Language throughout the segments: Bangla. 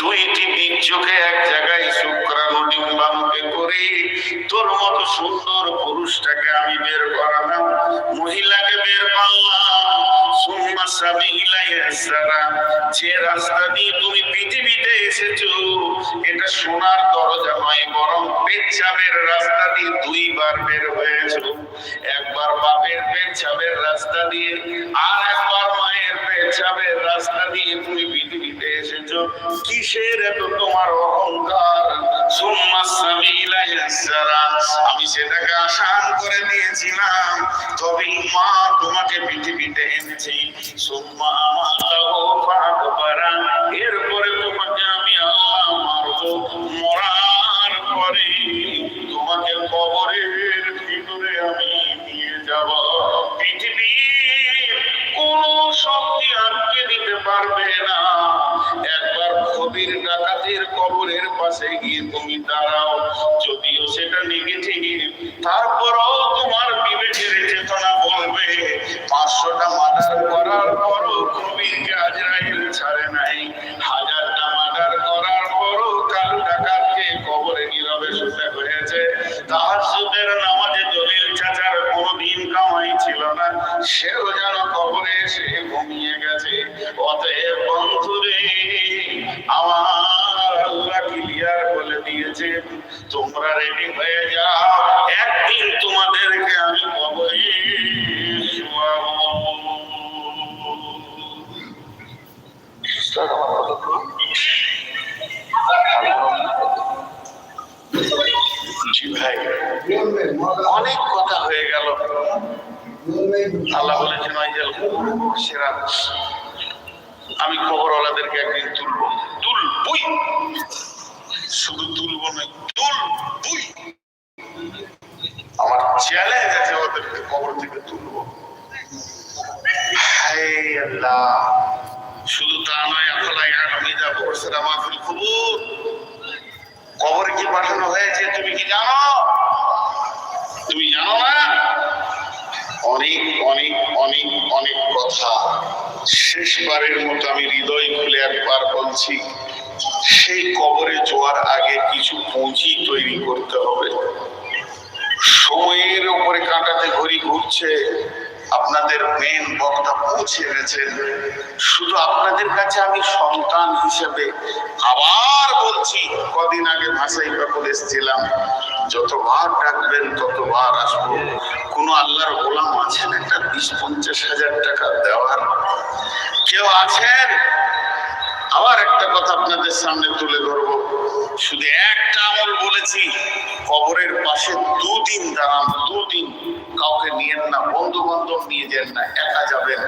দুইটি বীর্যকে এক জায়গায় শুক্রাণু ডিম্বাণুকে করে। তোর মতো সুন্দর পুরুষটাকে আমি বের করালাম, মহিলাকে বের করলাম। যে রাস্তা দিয়ে তুমি পৃথিবীতে এসেছ, এটা সোনার দরজা নয়, বরং পেচ্ছাবের রাস্তা দিয়ে দুইবার বের হয়েছো। একবার বাপের পেচ্ছাবের রাস্তা দিয়ে, আর একবার মায়ের পেচ্ছাবের রাস্তা দিয়ে তুমি পৃথিবীতে এসেছ। কিসের এত তোমার অহংকার? আমি সেটাকে আসান করে দিয়েছিলাম। তবে মা তোমাকে পৃথিবীতে এনেছি। সুম্মা ফাকবারা। এরপরে পাশে গিয়ে তুমি দাঁড়াও। যদিও সেটা নেগেটিভ তারপরও তোমার বিবেকের চেতনা বলবে, পাঁচশোটা মার্ডার করার পরও কবিরকে আজরাইল ছাড়ে নাই। হাজারটা মার্ডার করার পরও কাল ডাকাতকে কবরে নীরবে শুতে হয়েছে। তাহার সুদের নামাজে দলিল চাচার কোনোদিন কামাই ছিল না। সেও যেন কবরে এসে ঘুমিয়ে গেছে। অতএব বন্ধুরে তোমরা রেডি হয়ে যাও। একদিন তোমাদেরকে আমি কবরে জি ভাই, অনেক কথা হয়ে গেল। আল্লাহ বলেছেন সেরা আমি খবরওয়ালাদেরকে একদিন তুলবো। তুলবই। শুধু তুলবো না, তুলবই। আমার চ্যালেঞ্জ আছে ওদেরকে কবর থেকে তুলবো। আল্লাহ। শুধু তা নয় আফলাই আলমী যা বলছেন কুবুর। কবরে কি পাঠানো হয়েছে, তুমি কি জানো? তুমি জানো না? অনেক অনেক অনেক অনেক কথা। শেষবারের মতো আমি হৃদয় খুলে একবার বলছি সেই কবরে যাওয়ার আগে কিছু পুঁজি তৈরি করতে হবে। সময়ের উপরে কাঁটাতে ঘড়ি ঘুরছে, আপনাদের মেন বক্তা পৌঁছে গেছেন। শুধু আপনাদের কাছে আমি সন্তান হিসেবে আবার বলছি, কদিন আগে ভাষাই পাকুল এসেছিলাম। যতবার ডাকবেন ততবার আসব। কোন আল্লাহর গোলাম আছেন? একটা বিশ পঞ্চাশ হাজার টাকা দেওয়ার। কেউ আছেন? আবার একটা কথা আপনাদের সামনে তুলে ধরবো। শুধু একটা আমল বলেছি, কবরের পাশে দুদিন দাঁড়ান, দুদিন কাউকে নিয়েন না বন্ধু বান্ধব নিয়ে যান না, একা যাবেন।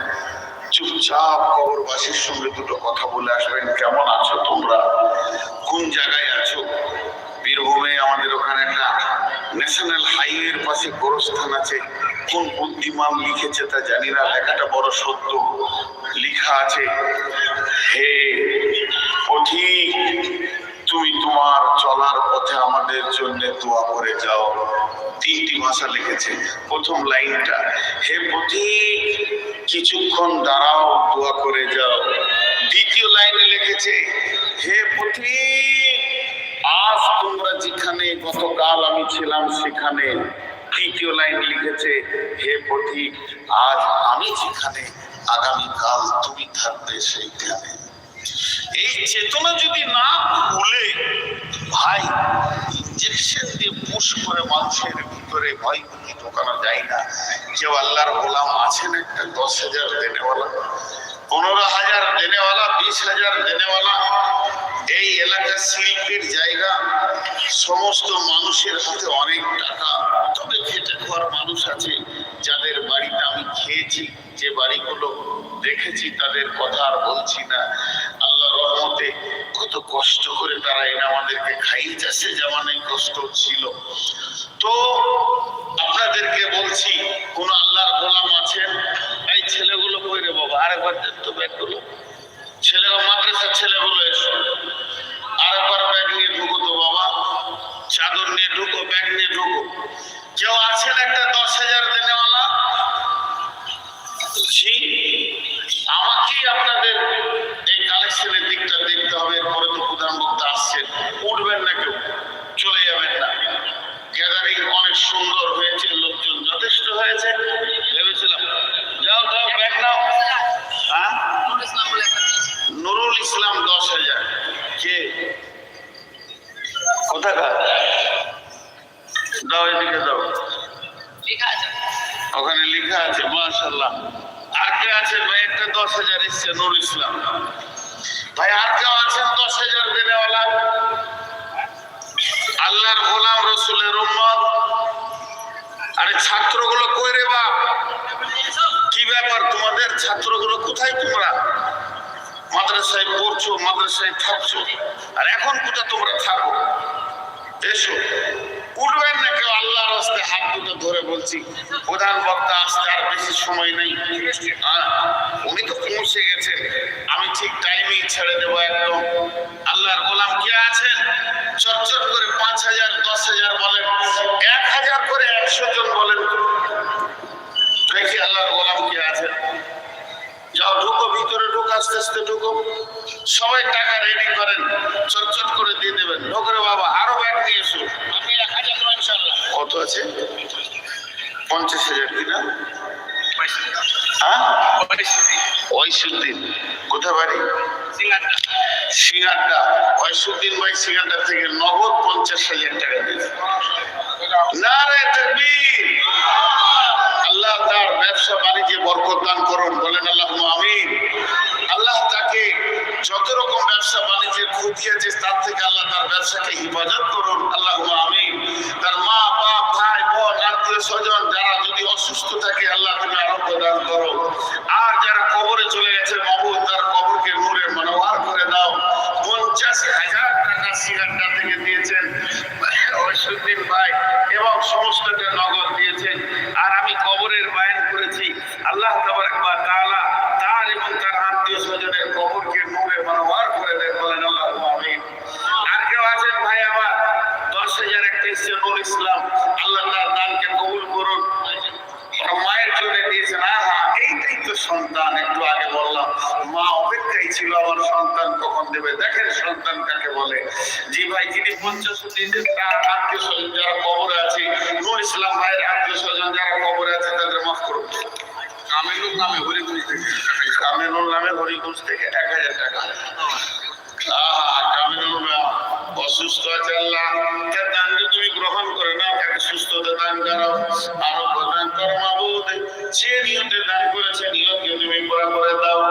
চুপচাপ কবরবাসীর সঙ্গে দুটো কথা বলে আসবেন, কেমন আছো তোমরা? কোন জায়গায় আছো? বীরভূমে আমাদের ওখানে একটা ন্যাশনাল হাইওয়ের পাশে গোরস্থান আছে। কোন বুদ্ধিমান লিখেছে তা জানি না, লেখাটা বড় সত্য। লিখা আছে হে পথিক, তুমি তোমার চলার পথে আমাদের জন্য দোয়া করে যাও। তিনটি ভাষা লিখেছে। প্রথম লাইনটা, হে পথিক, কিছুক্ষণ দাঁড়াও, দোয়া করে যাও। দ্বিতীয় লাইনে লিখেছে, হে পথিক, আজ তোমরা যেখানে, গতকাল আমি ছিলাম সেখানে। তৃতীয় লাইন লিখেছে, হে পথিক, আজ আমি যেখানে আগামীকাল তুমি থাকবে সেইখানে। এই চেতনা যদি না খুলে, ভাই, ইঞ্জেকশন দিয়ে পুশ করে মানুষের ভিতরে ভয় ভীতি ঢোকানো যায় না। কেউ আল্লাহর গোলাম আছেন একটা দশ হাজার দেনেওয়ালা, পনেরো হাজার দেনেওয়ালা, বিশ হাজার দেনেওয়ালা। এই এলাকার শিল্পের জায়গা, সমস্ত মানুষের হাতে অনেক টাকা। তবে খেটে খাওয়ার মানুষ আছে যাদের বাড়িতে আমি খেয়েছি। যে বাড়িগুলো দেখেছি তাদের কথা আর বলছি না। আল্লাহ রহমতে কত কষ্ট করে তারা এনে আমাদেরকে খাইয়ে যাচ্ছে জামানাই কষ্ট ছিল। তো আপনাদেরকে বলছি, কোন আল্লাহর গোলাম আছেন? এই ছেলেগুলো কই রে বাবা? আরেকবার দেখতো ব্যাগগুলো ব্যাপার তোমাদের ছাত্রগুলো কোথায় তোমরা? মাদ্রাসায় পড়ছো, মাদ্রাসায় থাকছো। আর এখন কোথায় তোমরা থাকো? এসো। উঠবেন না কেউ, আল্লাহর রাস্তে হাত দুটো ধরে বলছি, প্রধান বক্তা আসতে আর বেশি সময় নেই। উনি তো পৌঁছে গেছেন। আমি ঠিক টাইমেই ছেড়ে দেবো একদম। আল্লাহর গোলাম কে আছেন? চটচট করে পাঁচ হাজার, দশ হাজার বলেন। এক হাজার করে একশো জন বলেন। দেখি আল্লাহর গোলাম কে আছেন যাও ঢুকো ভিতরে ঢুক আস্তে আস্তে ঢুকো। সবাই টাকা রেডি করেন চটচট করে দিয়ে দেবেন। ঢোকরে বাবা আরও ব্যাগ নিয়ে এসো। কত আছে? পঞ্চাশ হাজার কিনা হ্যাঁ? ওইসুদ্দিন কোথায় বাড়ি? সিঙ্গারটা। ওইসুদ্দিন ভাই সিঙ্গারটা থেকে নগদ পঞ্চাশ হাজার টাকা দিয়েছে। না রে তকবীর! আল্লাহ তার ব্যবসা বাণিজ্যে বরকত দান করুন, বলেন আল্লাহ আমিন। আল্লাহ তাকে যত রকম ব্যবসা বাণিজ্যের ক্ষতি আছে তার থেকে আল্লাহ তার ব্যবসাকে হিফাজত করুন আল্লাহ আমিন। তার মা, বাপ, ভাই, বোন, আত্মীয় স্বজন, যারা যদি অসুস্থ থাকে, আল্লাহ তুমি আরোগ্য দান করো। আর যারা কবরে চলে গেছে মাহবুব তার কবরকে নূরে মনোহার করে দাও। পঞ্চাশ হাজার টাকা সিগারটা থেকে দিয়েছেন। ঐশুদ্দিন ভাই কখন দেবে। দেখেন সন্তান কাকে বলে। জি ভাই যিনি পঞ্চাশ তার আত্মীয় স্বজন যারা কবরে আছে নুর ইসলাম ভাইয়ের আত্মীয় স্বজন যারা কবরে আছে তাদের মাফ করুন। কামিনুল নামে হরিগুঞ্জ থেকে কামিনুল নামে হরিগুঞ্জ থেকে এক হাজার টাকা। অসুস্থ আছে আল্লাহ। তার দানকে তুমি গ্রহণ করে নাও তাকে সুস্থতা দান করো। আরোগ্য দান করো মাবুদ। যে নিয়তে দান করেছে নিয়তকে তুমি পুরা করে দাও।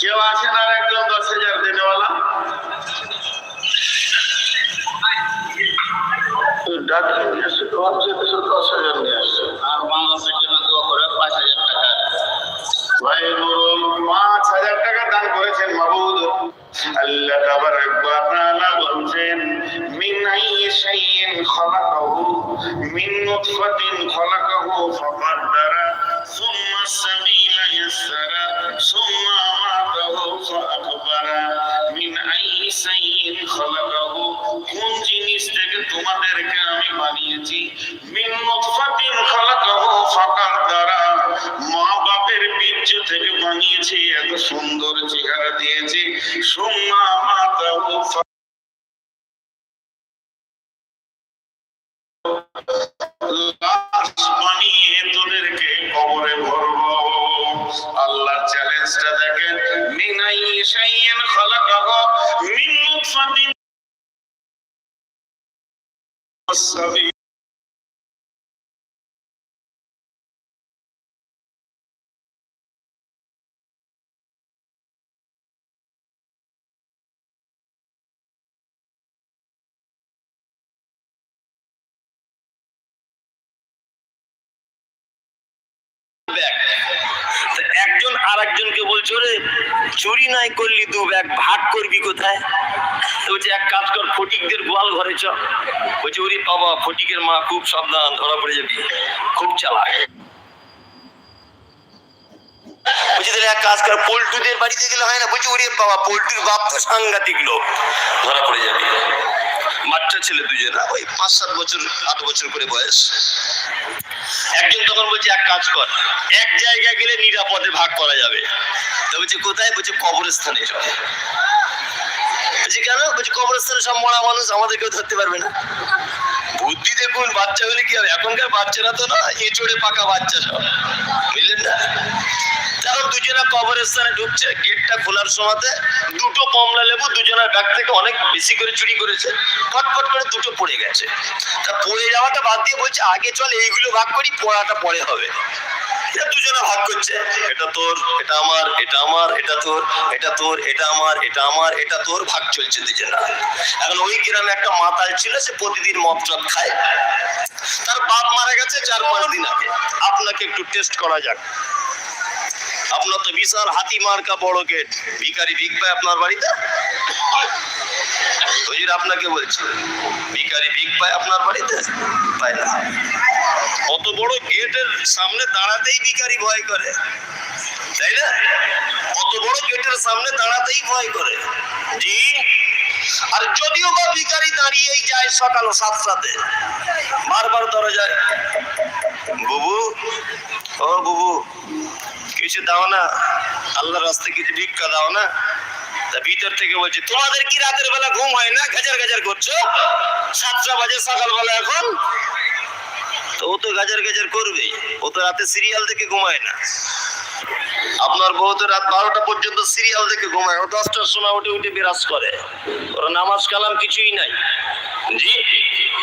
কেউ আছেন আর একদম দশ হাজার দেনেওয়ালা? ডাক্তার নিয়ে আসছে তোমার যেতে দশ হাজার নিয়ে আসছে। আর বাংলাদেশের জন্য দোয়া করে পাঁচ হাজার টাকা। ভাই নুরুল পাঁচ হাজার টাকা দান করেছেন মাহবুদ আল্লাহ তাবারাক ওয়া তাআলা বলছেন মিন আইয়ি শাইইন খালাকাহু মিন নুতফাতিন খালাকাহু ফাকাদ্দারা সুম্মা খালাকাহু কোন জিনিস থেকে তোমাদেরকে আমি বানিয়েছি? মিন নুতফাতিন খালাকাহু ফাকাদ্দারা মা বাপের থেকে বানিয়েছি, এত সুন্দর চেহারা দিয়েছি। সুম্মা মাতাহু লাশ বানিয়ে তোদেরকে কবরে ভরব। আল্লাহর চ্যালেঞ্জটা দেখেন মিনাই শাইইন খালাকাহু মিন নুতফাতিন السبيل ব্যাগ বলছে ওরে চুরি নাই করলি দু ব্যাগ, ভাগ করবি কোথায়? বলছে, এক কাজ কর, ফটিকদের গোয়াল ঘরে চ। বলছে, ওরে বাবা, ফটিকের মা খুব সাবধান, ধরা পড়ে যাবি। খুব চালাক। বলছি, তাহলে এক কাজ কর বাড়িতে গেলে হয় না? বলছি, ওরে বাবা বাপ তো সাংঘাতিক লোক। ধরা পড়ে যাবে। বাচ্চা ছেলে ওই পাঁচ সাত বছর, আট বছর করে বয়স। একজন তখন বলছে, এক কাজ কর, এক জায়গায় গেলে নিরাপদে ভাগ করা যাবে। কোথায়? বলছে, কবরস্থানে বলছি, কেন? বলছি, কবরস্থানে সব মরা মানুষ আমাদের কেউ ধরতে পারবে না। বুদ্ধি দেখুন, বাচ্চা হলে কি হবে? এখনকার বাচ্চারা তো না, এঁচড়ে পাকা বাচ্চা সব। বুঝলেন না? তখন দুজনা কবরস্থানে ঢুকছে, গেটটা খোলার সময়তে দুটো কমলা লেবু দুজনের ব্যাগ থেকে অনেক বেশি করে চুরি করেছে, ফটফট করে দুটো পড়ে গেছে। তা পড়ে যাওয়াটা বাদ দিয়ে বলছে, আগে চল এইগুলো ভাগ করি, পড়াটা পরে হবে। এটা দুজনে ভাগ করছে, এটা তোর, এটা আমার এটা আমার, এটা তোর এটা তোর, এটা আমার এটা আমার, এটা তোর। ভাগ চলছে দুজনা। এখন ওই গ্রামে একটা মাতাল ছিল, সে প্রতিদিন মদ টদ খায়। তার বাপ মারা গেছে চার পাঁচ দিন আগে। আপনাকে একটু টেস্ট করা যাক। আপনার তো বিশাল হাতি মার্কা বড় গেট। ভিখারি ভিক পায় আপনার বাড়িতে? হুজুর আপনাকে বলছি, ভিখারি ভিক পায় আপনার বাড়িতে? পায় না? অত বড় গেটের সামনে দাঁড়াতেই ভিখারি ভয় করে, তাই না? অত বড় গেটের সামনে দাঁড়াতেই ভয় করে। জি? আর যদিও বা ভিখারি দাঁড়িয়েই যায় সকাল সাতটাতে, বারবার দরজায়। বুবু? ও বুবু কিছু দাও না, আল্লাহর রাস্তায় কিছু ভিক্ষা দাও না। ভিতর থেকে বলছি, তোমাদের কি রাতের বেলা ঘুম হয় না? গাজার গাজার করছ? সাতটা বাজে সকালবেলা এখন। তো ও তো গাজার গাজার করবেই ও তো রাতে সিরিয়াল দেখে ঘুমায় না। আপনার বউ তো রাত বারোটা পর্যন্ত সিরিয়াল দেখে ঘুমায় ও দশটার সময় উঠে উঠে বিরাজ করে। ওর নামাজ কালাম কিছুই নাই। জি?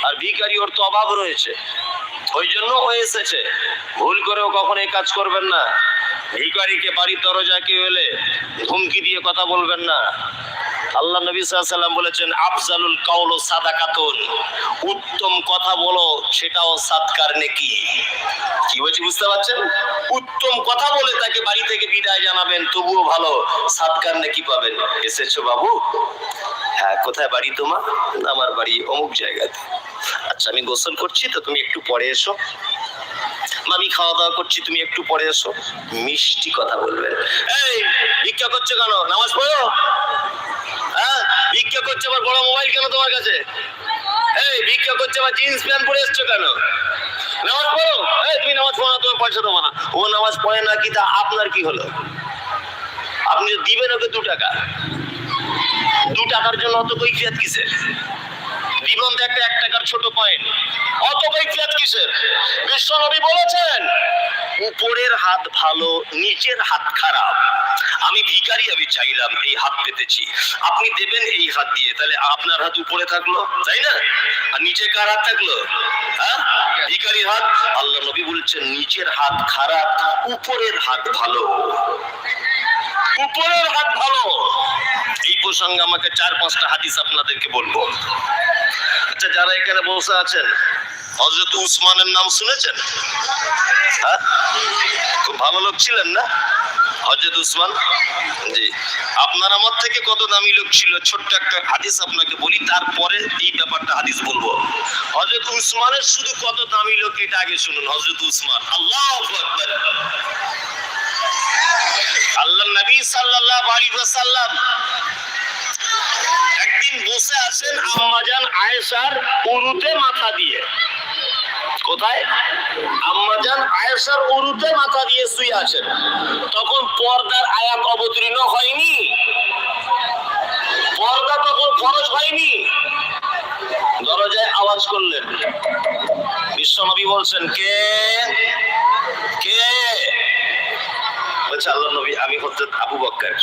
আর ভিখারি ওর তো অভাব রয়েছে। ওই জন্য ও এসেছে। ভুল করেও কখনো এই কাজ করবেন না। ভিখারিকে বাড়ির দরজা কেউ এলে ধুমকি দিয়ে কথা বলবেন না। আল্লাহ নবী সাল্লাম বলেছেন আফজালুল কাউল সাদা সাদাকাতুন। উত্তম কথা বলো সেটাও সাদকার নেকি। কি বলছি বুঝতে পারছেন? উত্তম কথা বলে তাকে বাড়ি থেকে বিদায় জানাবেন তবুও ভালো সাদকার নেকি পাবেন। এসেছ বাবু? হ্যাঁ কোথায় বাড়ি তোমার? "না, আমার বাড়ি অমুক জায়গাতে। আচ্ছা আমি গোসল করছি তো তুমি একটু পরে এসো। আমি খাওয়া দাওয়া করছি, তুমি একটু পরে এসো। মিষ্টি কথা বলবে। এই, ভিক্ষা করছ কেন? নামাজ পড়ো? হ্যাঁ ভিক্ষা করছে আবার বড় মোবাইল কেন তোমার কাছে? এই, ভিক্ষা করছে আবার জিন্স প্যান্ট পরে এসছো কেন? নামাজ পড়ো? এই, তুমি নামাজ পড়ো না, তোমার পয়সা দেবো না। ও নামাজ পড়ে না কি, তা আপনার কি হলো? আপনি দিবেন ওকে দু টাকা। দু টাকার জন্য অত কৈফিয়ত কিসের? জীবন তো একটা এক টাকার ছোট কয়েন অত কৈফিয়ত কিসের? বিশ্বনবী বলেছেন, উপরের হাত ভালো, নিচের হাত খারাপ। আমি ভিখারি, আমি চাইলাম, এই হাত পেতেছি। আপনি দেবেন এই হাত দিয়ে, তাহলে আপনার হাত উপরে থাকল, তাই না? আর নিচে কার হাত থাকল? হ্যাঁ? ভিখারির হাত। আল্লাহ নবী বলছেন, নিচের হাত খারাপ, উপরের হাত ভালো। উপরের হাত ভালো। এই প্রসঙ্গে আমাকে চার, পাঁচটা হাদিস আপনাদেরকে বলব। আচ্ছা যারা এখানে বসে আছেন হজরত উসমানের নাম শুনেছেন? হ্যাঁ? খুব ভালো লোক ছিলেন না? হজরত উসমান? জি। আপনার আমার থেকে কত দামি লোক ছিল? ছোট্ট একটা হাদিস আপনাকে বলি, তারপরে এই ব্যাপারটা হাদিস বলব। হজরত উসমানের শুধু কত দামি লোক, এটা আগে শুনুন। হজরত উসমান, আল্লাহ আল্লাহ নবী একদিন বসে আছেন আম্মাজান আয়েশার উরুতে মাথা দিয়ে। কোথায়? আম্মাজান আয়েশার উরুতে মাথা দিয়ে শুয়ে আছেন। তখন পর্দার আয়াত অবতীর্ণ হয়নি। পর্দা তখন খরচ হয়নি। দরজায় আওয়াজ আওয়াজ করলেন। বিশ্বনবী বলছেন, কে? কে? বলছে আল্লাহ নবী, আমি হজরত আবু বক্কর।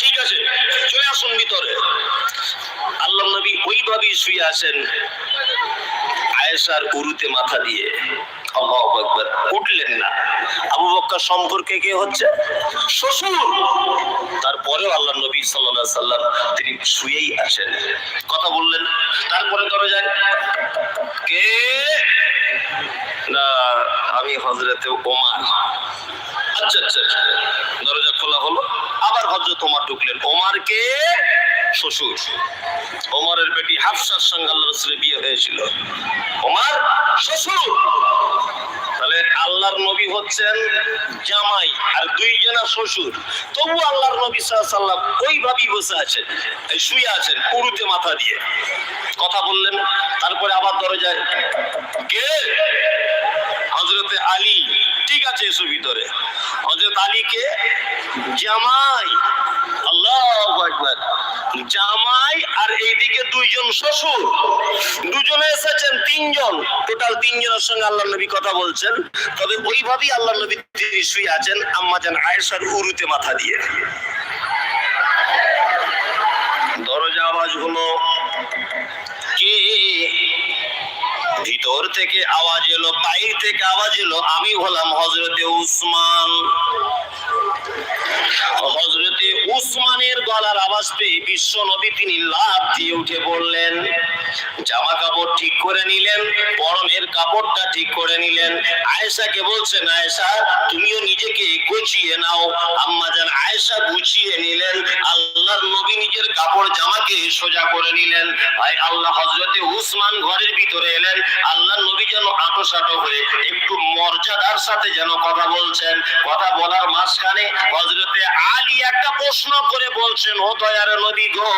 ঠিক আছে, চলে আসুন ভিতরে। আল্লাহ নবী ওইভাবেই শুয়ে আছেন আয়েশার উরুতে মাথা দিয়ে। আল্লাহু উঠলেন না। আবু বক্কর সম্পর্কে কে হচ্ছে? শ্বশুর। তারপরেও আল্লাহ নবী সাল্লাম তিনি শুয়েই আছেন। কথা বললেন। তারপরে দরজায় কে? না আমি হজরতে ওমান আচ্ছা আচ্ছা আচ্ছা। দরজা খোলা হলো আবার হজরত ওমার ঢুকলেন। ওমার কে শ্বশুর। ওমরের বেটি হাফসার সঙ্গে আল্লাহ রসুলের বিয়ে হয়েছিল। ওমার শ্বশুর। তাহলে আল্লাহর নবী হচ্ছেন জামাই আর দুইজনা শ্বশুর। তবু আল্লাহর নবী সাল্লাম ওইভাবেই বসে আছেন শুয়ে আছেন উড়ুতে মাথা দিয়ে। কথা বললেন, তারপরে আবার দরজায় কে? হজরতে আলী। ঠিক আছে এসো ভিতরে। হজরত আলীকে জামাই, আল্লাহ একবার জামাই আর এইদিকে দুইজন শ্বশুর। দুজনে এসেছেন তিনজন। টোটাল তিনজনের সঙ্গে আল্লাহ নবী কথা বলছেন। তবে ওইভাবেই আল্লাহ নবী শুয়ে আছেন, আম্মা আম্মাজান আয়েশার উরুতে মাথা দিয়ে। দরজা আওয়াজ হলো, কে ভিতর থেকে আওয়াজ এলো, বাইর থেকে আওয়াজ এলো, আমি হলাম হজরতে উসমান। হজরতে উসমানের গলার আওয়াজ পেয়ে বিশ্ব নবী তিনি লাভ দিয়ে উঠে পড়লেন। জামা কাপড় ঠিক করে নিলেন কাপড়টা ঠিক করে নিলেন। আয়েশাকে বলছেন, আয়েশা, তুমিও নিজেকে গুছিয়ে নাও। আম্মা জান আয়েশা গুছিয়ে নিলেন, আল্লাহর নবী নিজের কাপড় জামাকে সোজা করে নিলেন। ভাই, আল্লাহ হজরতে উসমান ঘরের ভিতরে এলেন আল্লাহ নবী যেন আটো সাটো হয়ে একটু মর্যাদার সাথে যেন কথা বলছেন। কথা বলার মাঝখানে হজরতে আলী একটা প্রশ্ন করে বলছেন, ও দয়ার নবী গো,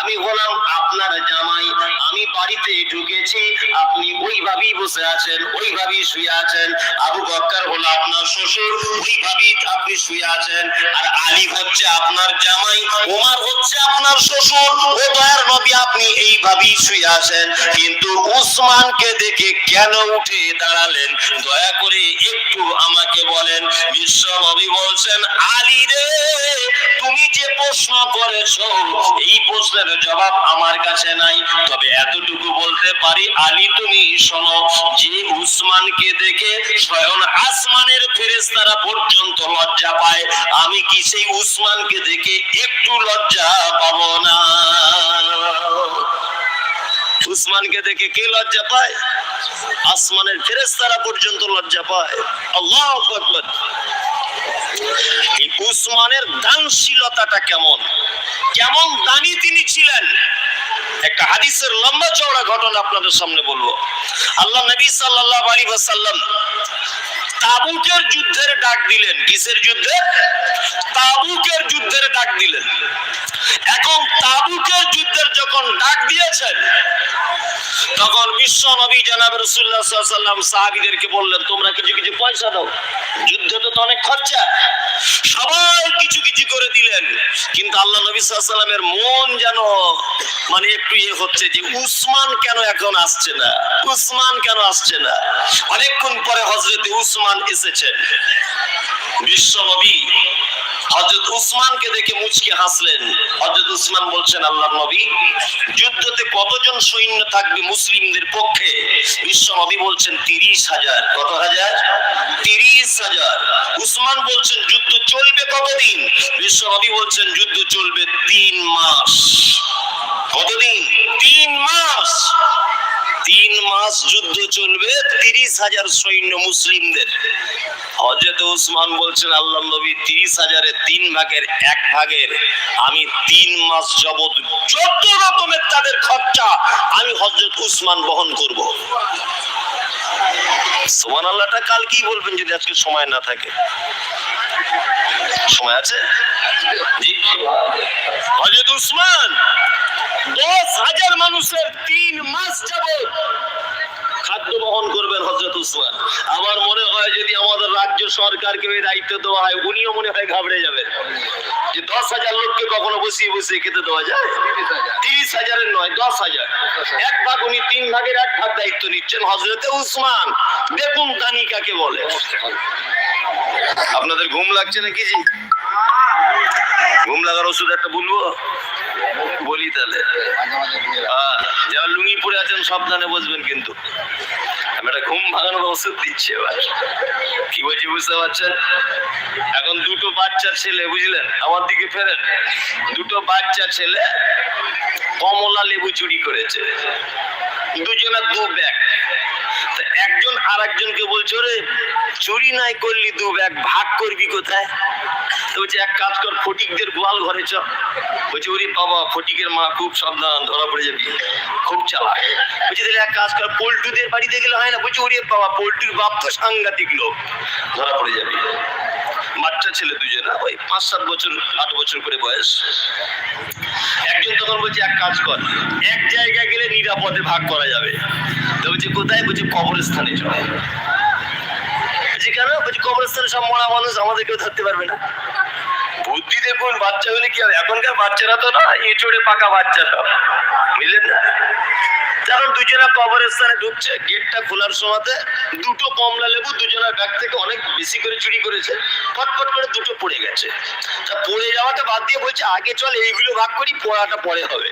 আমি হলাম আপনার জামাই, আমি বাড়িতে ঢুকেছি, আপনি ওইভাবেই বসে আছেন, ওইভাবেই শুয়ে আছেন। আবু বক্কর হলো আপনার শ্বশুর, ওইভাবেই আপনি শুয়ে আছেন। আর আলী হচ্ছে আপনার জামাই, ওমর হচ্ছে আপনার শ্বশুর, ও দয়ার নবী আপনি এইভাবেই শুয়ে আছেন। কিন্তু উসমানকে দেখে কেন উঠে দাঁড়ালেন? দয়া করে একটু আমাকে বলেন। বিশ্ব নবী বলছেন, আলী রে, তুমি যে প্রশ্ন করেছ, এই প্রশ্নের জবাব আমার কাছে নাই। তবে এতটুকু বলতে পারি, আলী তুমি শোনো, যে উসমানকে দেখে স্বয়ং আসমানের ফেরেশতারা পর্যন্ত লজ্জা পায়, আমি কি সেই উসমানকে দেখে একটু লজ্জা পাবো না? উসমানকে দেখে কে লজ্জা পায়? আসমানের ফেরেস্তারা পর্যন্ত লজ্জা পায়। আল্লাহ আকবার। উসমানের দানশীলতাটা কেমন? কেমন দানি তিনি ছিলেন? একটা হাদিসের লম্বা চওড়া ঘটনা আপনাদের সামনে বলব। আল্লাহ নবী সাল্লাল্লাহু আলাইহি ওয়াসাল্লাম তাবুকের যুদ্ধের ডাক দিলেন। কিসের যুদ্ধে? তাবুকের যুদ্ধের ডাক দিলেন। এখন তাবুকের যুদ্ধের যখন ডাক দিয়েছেন, তখন বিশ্ব নবী জানাব রসুল্লাহ সাল্লাম সাহাবিদেরকে বললেন, তোমরা কিছু কিছু পয়সা দাও। যুদ্ধে তো অনেক খরচা। সবাই কিছু করে দিলেন। কিন্তু আল্লাহ নবী সাল্লামের মন যেন মানে একটু ইয়ে হচ্ছে যে উসমান কেন এখন আসছে না? উসমান কেন আসছে না? অনেকক্ষণ পরে হজরত উসমান এসেছেন। বিশ্ব নবী হজরত উসমানকে দেখে মুচকে হাসলেন। হজরত উসমান বলছেন আল্লাহ নবী, যুদ্ধতে কতজন সৈন্য থাকবে মুসলিমদের পক্ষে? বিশ্ব নবী বলছেন, তিরিশ হাজার। কত হাজার? তিরিশ হাজার। উসমান বলছেন, যুদ্ধ চলবে কতদিন? বিশ্ব নবী বলছেন, যুদ্ধ চলবে তিন মাস। কতদিন? তিন মাস। তিন মাস যুদ্ধ চলবে, তিরিশ হাজার সৈন্য মুসলিমদের। হজরত উসমান বলছেন, আল্লাহ নবী, তিরিশ হাজারের তিন ভাগের এক ভাগের আমি তিন মাস যাবত যত রকমের তাদের খরচা আমি হজরত উসমান বহন করব। সোমান আল্লাহটা কাল কি বলবেন যদি আজকে সময় না থাকে? সময় আছে? হজরত উসমান দশ হাজার মানুষের তিন মাস যাবত খাদ্য বহন করবেন হজরত উসমান। আমার মনে হয় যদি আমাদের রাজ্য সরকারকে ওই দায়িত্ব দেওয়া হয় উনিও মনে হয় ঘাবড়ে যাবেন। যে দশ হাজার লোককে কখনো বসিয়ে বসিয়ে খেতে দেওয়া যায়? তিরিশ হাজারের নয় দশ হাজার। এক ভাগ উনি তিন ভাগের এক ভাগ দায়িত্ব নিচ্ছেন হজরতে উসমান। দেখুন দানি কাকে বলে। আপনাদের ঘুম লাগছে নাকি জি? ঘুম লাগার ওষুধ একটা বলব বলি তাহলে। যারা লুঙ্গি পরে আছেন সাবধানে বসবেন কিন্তু। আমি একটা ঘুম ভাঙানোর ওষুধ দিচ্ছি এবার। কি বলছি বুঝতে পারছেন? এখন দুটো বাচ্চা ছেলে, বুঝলেন? আমার দিকে ফেরেন। দুটো বাচ্চা ছেলে কমলা লেবু চুরি করেছে। দুজনের দু ব্যাগ। একজন আর একজনকে বলছে রে চুরি নাই করলি দু ব্যাগ, ভাগ করবি কোথায়? তো বলছে এক কাজ কর, ফটিকদের গোয়াল ঘরে চ। বলছে, ওরে বাবা, ফটিকের মা খুব সাবধান, ধরা পড়ে যাবি, খুব চালাক। বলছে, তাহলে এক কাজ কর, পল্টুদের বাড়িতে গেলে হয় না? বলছে, ওরে বাবা, পল্টুর বাপ তো সাংঘাতিক লোক, ধরা পড়ে যাবি। বাচ্চা ছেলে দুজনে, ওই পাঁচ সাত বছর, আট বছর করে বয়স। একজন তখন বলছে, এক কাজ কর, এক জায়গায় গেলে নিরাপদে ভাগ করা যাবে। তো বলছে, কোথায়? বলছে, কবরস্থানে চলে বলছি, কেন? বলছি, কবরস্থানে সব মরা মানুষ আমাদের কেউ ধরতে পারবে না। বুদ্ধি দেখুন বাচ্চা হলে কি হবে এখনকার বাচ্চারা তো না, এঁচড়ে পাকা বাচ্চা সব। বুঝলেন না? কারণ দুজনা কবরস্থানে ঢুকছে, গেটটা খোলার সময়তে দুটো কমলা লেবু দুজনের ব্যাগ থেকে অনেক বেশি করে চুরি করেছে ফটফট করে দুটো পড়ে গেছে। তা পড়ে যাওয়াটা বাদ দিয়ে বলছে, আগে চল, এইগুলো ভাগ করি, পড়াটা পরে হবে।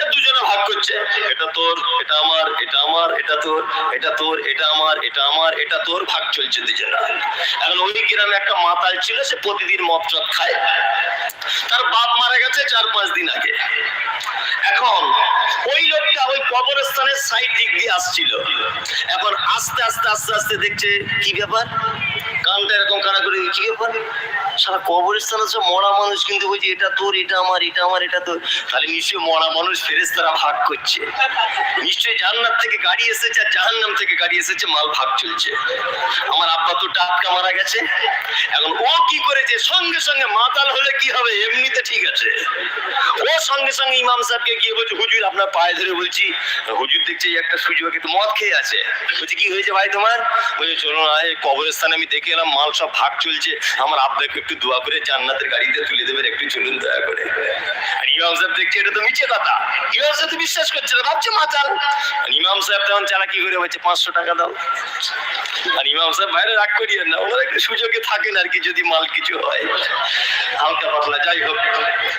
দুজনে ভাগ করছে। এটা তোর, এটা আমার এটা আমার, এটা তোর এটা তোর, এটা আমার এটা আমার, এটা তোর, ভাগ চলছে দুজনা। এখন ওই গ্রামে একটা মাতাল ছিল, সে প্রতিদিন মদ খায়। তার বাপ মারা গেছে চার পাঁচ দিন আগে। এখন ওই লোকটা ওই কবরস্থানের সাইড দিক দিয়ে আসছিল। এখন আস্তে আস্তে আস্তে আস্তে দেখছে কি ব্যাপার? কানটা এরকম কানা করে কি ব্যাপার সারা কবরস্থানে সব মরা মানুষ কিন্তু বলছে, এটা তোর, এটা আমার এটা আমার, এটা তোর। তাহলে নিশ্চয়ই মরা মানুষ ফেরেস্তারা ভাগ করছে। নিশ্চয়ই জান্নাত থেকে গাড়ি এসেছে আর জাহান্নাম থেকে গাড়ি এসেছে, মাল ভাগ চলছে। আমার আব্বা তো টাটকা মারা গেছে। এখন ও কি করেছে? সঙ্গে সঙ্গে মাতাল হলে কি হবে? এমনিতে ঠিক আছে। ও সঙ্গে সঙ্গে ইমাম সাহেবকে গিয়ে বলছে, হুজুর, আপনার পায়ে ধরে বলছি, হুজুর দেখছে একটা সুযোগ একটু মদ খেয়ে আছে। বলছি, কি হয়েছে ভাই তোমার? বলছে চলো না কবরস্থানে আমি দেখে এলাম মাল সব ভাগ চলছে। আমার আব্বাকে একটু দোয়া করে জান্নাতের গাড়িতে তুলে দেবেন, একটু চলুন দয়া করে। আর ইমাম সাহেব দেখছে, এটা তো মিছে কথা। ইমাম সাহেব বিশ্বাস করছে না, ভাবছে মাতাল। ইমাম সাহেব তখন করে পাঁচশো টাকা দাও। আর ইমাম সাহেব বাইরে রাগ করিয়েন না ওনারা একটু সুযোগে থাকেন আর কি, যদি মাল কিছু হয়। হালকা পাতলা, যাই হোক।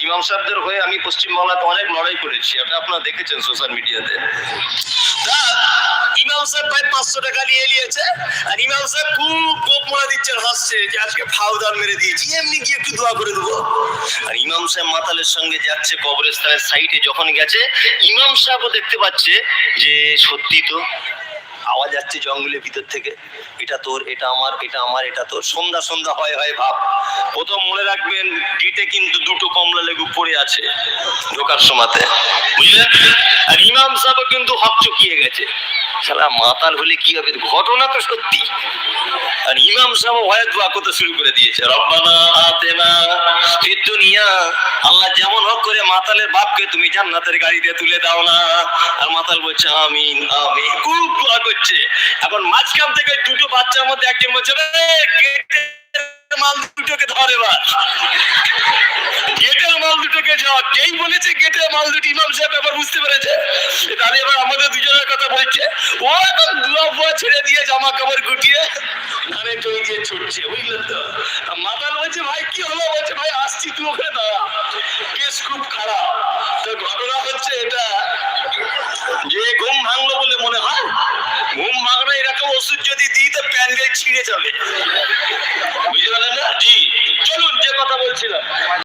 ইমাম সাহেবদের হয়ে আমি পশ্চিমবাংলাতে অনেক লড়াই করেছি, এটা আপনারা দেখেছেন সোশ্যাল মিডিয়াতে। ইমাম সাহেব ভাই পাঁচশো টাকা নিয়ে নিয়েছে, আর ইমাম সাহেব খুব কোপ মোড়া দিচ্ছেন হাসছে যে আজকে ফাউদার মেরে দিয়েছি। এমনি গিয়ে একটু দোয়া করে দেবো। আর ইমাম সাহেব মাতালের সঙ্গে যাচ্ছে, কবরস্থানের সাইডে যখন গেছে, ইমাম সাহেবও দেখতে পাচ্ছে যে সত্যি তো আওয়াজ আসছে জঙ্গলের ভিতর থেকে, এটা তোর, এটা আমার এটা আমার, এটা তোর। সন্ধ্যা সন্ধ্যা, হয় হয়, ভাব। প্রথম মনে রাখবেন, গেটে কিন্তু দুটো কমলা লেবু পড়ে আছে ঢোকার সময়তে। বুঝলেন? আর ইমাম সাহেব কিন্তু হকচকিয়ে গেছে। সালা মাতাল হলে কি হবে? ঘটনা তো সত্যি। আর ইমাম সাহেব ভয়ে দোয়া করতে শুরু করে দিয়েছে। রব্বানা আতেনা ফিদ দুনিয়া। আল্লাহ যেমন হোক করে মাতালের বাপকে তুমি জান্নাতের তুলে দাও না। আর মাতাল বলছে আমিন আমিন। খুব দোয়া করছে। এখন মাঝখান থেকে দুটো বাচ্চার মধ্যে একজন বলছে "রে, মাল দুটোকে ধর এবার। গেটের মাল দুটোকে ধর। যেই বলেছে গেটের মাল দুটো, ইমাম সাহেব এবার বুঝতে পেরেছে। তাহলে এবার আমাদের দুজনের কথা বলছে। ও এখন দুয়া ছেড়ে দিয়ে জামা কাপড় গুটিয়ে ধানে টই দিয়ে ছুটছে বুঝলেন তো? আর মাতাল বলছে, ভাই, কি হলো? বলছে, ভাই, আসছি, তুই ওখানে দাঁড়া। কেস খুব খারাপ। তো ঘটনা হচ্ছে এটা যে ঘুম ভাঙলো বলে মনে হয়, ঘুম ভাঙলো এরকম ওষুধ যদি দিই তো প্যান্ডেল ছিঁড়ে যাবে। বুঝতে পারলেন না? জি, চলুন, যে কথা বলছিলাম।